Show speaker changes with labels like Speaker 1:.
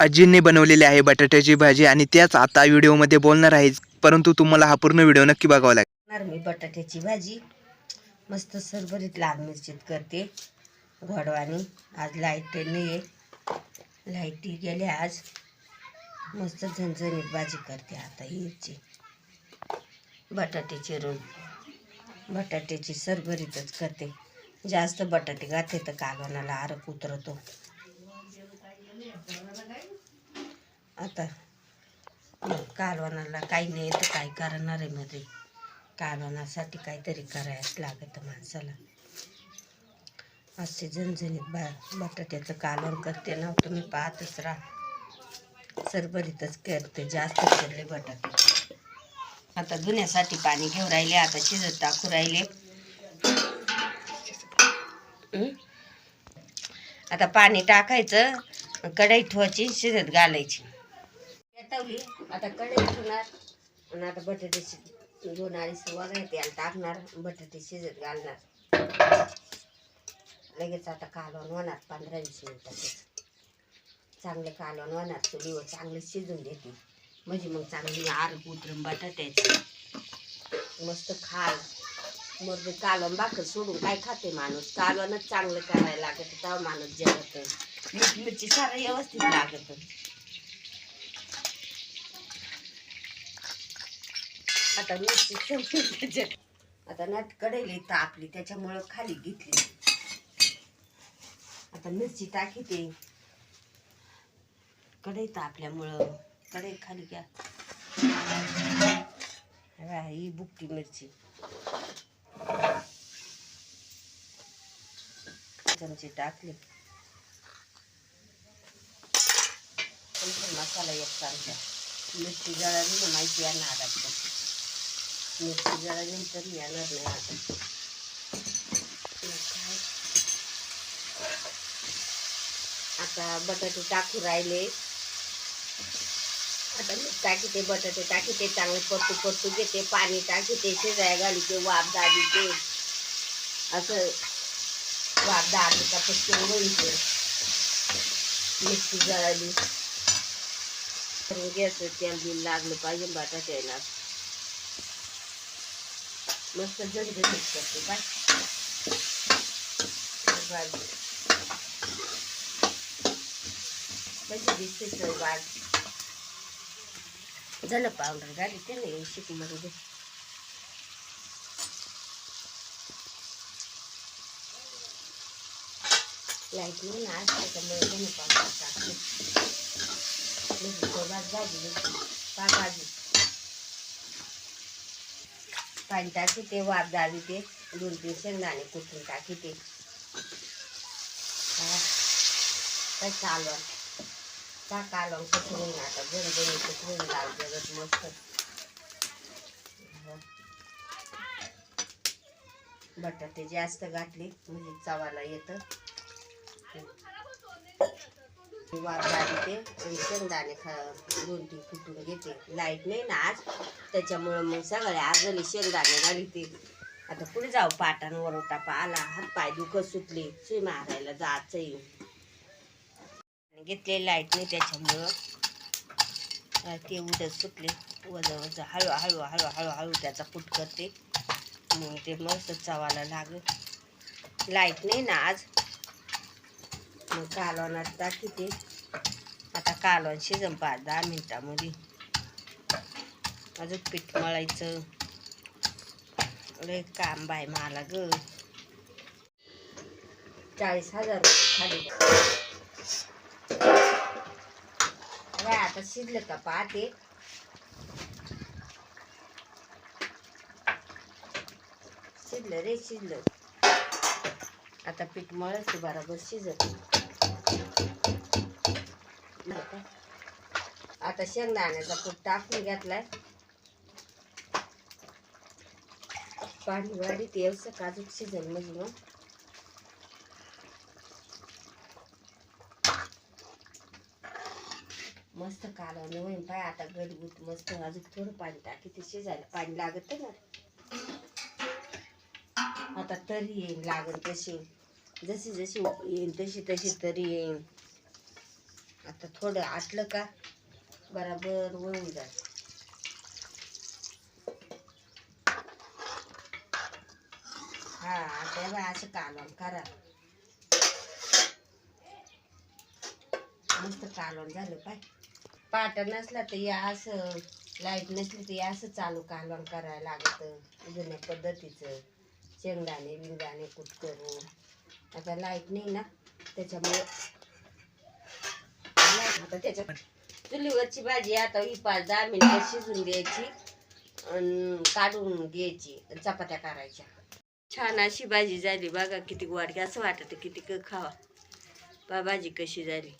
Speaker 1: आजींनी बनवलेली आहे बटाट्याची भाजी आणि त्याच आता व्हिडिओमध्ये बोलणार आहे. परंतु तुम्हाला हा पूर्ण व्हिडिओ नक्की बघावा लागेल.
Speaker 2: मी बटाट्याची भाजी. मस्त सरभरीत लाल मिरचीत करते. घोडवानी आज लाइट नाही आहे लाईटी गेले आज. मस्त झणझणीत भाजी करते आता हिरची बटाटे चिरून बटाट्याची सरभरीतच करते. जास्त बटाटे गाते तर कालवणाला आरक उतरतो. आता कारवानाला काही नाही तर काय करणार आहे मध्ये कारवानासाठी काहीतरी करायच लागत माणसाला. असे झणझणीत बा बटाट्याचं कालवण करते ना तुम्ही पाहतच राहा. सरभरीतच करते जास्त चिरले बटाटे. आता धुण्यासाठी पाणी घेऊन राहिले आता शिजत टाकू राहिले. आता पाणी टाकायचं कढई ठेवायची शिजत घालायची. पेटवली आता कढई ठेवणार आणि आता बटाटे शि- दोन अडीच वगैरे त्याला टाकणार. बटाटे शिजत घालणार. लगेच आता कालवण होणार पंधरा वीस मिनिटातच. चांगलं कालवण होणार. चुलीवर चांगलं शिजून देते म्हणजे मग चांगली आर उतरून बटाट्याची. मस्त खाल. मग कालवण भाकर सोडून काय खाते माणूस? कालवणच चांगलं करायला लागत. तेव्हा माणूस जेवत मीठ मिरची सारं व्यवस्थित लागत. आता मिरची ठेवली त्याच्यात आता नट कडेली तापली त्याच्यामुळं खाली घेतली. आता मिरची टाकी ते. कढई तापल्यामुळं कढई खाली घ्या. ही बुकटी मिरची. चमचे टाकले. मसाला एक चालत्या मिरची जळाली ना माहिती आता मिरची जळाल्यानंतर येणार नाही आता मग काय आता बटाटे टाकू राहिले. आता मी टाकीते बटाटे टाकीते चांगले परतू परतू घेते पाणी टाकीते शिजाय घालीते वाफ दाबीते. असं वाफ दाबली का पटकन वळीते मिरची जळाली. गॅस तेल बिल लागलं पाहिजे बटाट्याला. मस्त झणझणीत करते काय भाजी कशी दिसते सर वाट झालं पावडर घाली ते नाही शिकमध्ये लाइट नाही ना आज त्याच्यामुळे धने पावडर टाकते म्हणजे सोबत भाजी पाच भाजी पाणी टाकी ते वाफ दाबी ते दोन तीन शेंगदाणे कुठून टाकी ते. काय चालू का कालवण कुठून आता जनजणी कुठून लाल जगत मस्त. बटाटे जास्त घातले म्हणजे चवाला येतं. वाफ ते शेंगदाणे खा दोन तीन फुटून घेते. लाइट नाही ना आज त्याच्यामुळं मग सगळे आजली शेंगदाणे घालते. आता पुढे जाऊ? पाटान वरोटापा आला हात पाय दुखत सुटले. सुई मारायला जायचं घेतले लाइट नाही त्याच्यामुळं. ते उडत सुटले. वजा वजा हळू हळू हळू हळू हळू त्याचा पुट करते. मग ते मस्त चवायला लागलं. लाइट नाही ना आज. मग कालवणात किती आता कालवण शिजन पाच दहा मिनिटामध्ये. अजून पीठ मळायचं. लय काम बाय मला ग. चाळीस हजार खाली. अरे आता शिजलं का पाहते. शिजलं रे शिजलं. आता पीठ मळायचं बरोबर शिजत. आता शेंगदाण्याचा पीठ टाकून घेतलाय. पाणी वाढीत येवसं काजूक शिजल म्हणजे मग. मस्त काला होईन पाय आता गडबूत मस्त अजून थोडं पाणी टाकी ते शिजायला पाणी लागत ना आता तरी येईन लागन तशी. जशी जशी येईन तशी तशी तरी येईन. आता थोडं आटलं का बराबर वळून जात हा आता हे असं कालवण करा. मस्त कालवण झालं पाय. पाट नसला तर या असं लाइट नसली तर या असं चालू कालवण करायला लागतं. जुन्या पद्धतीचं. शेंगदाणे बिंगदाणे कुट करून. आता लाइट नाही ना त्याच्यामुळे आता त्याच्या चुलीवरची भाजी आता ही पाच दहा मिनिटं शिजून द्यायची काढून घ्यायची चपात्या करायच्या. छान अशी भाजी झाली बघा किती वाटली असं वाटत किती क खावा. बा भाजी कशी झाली.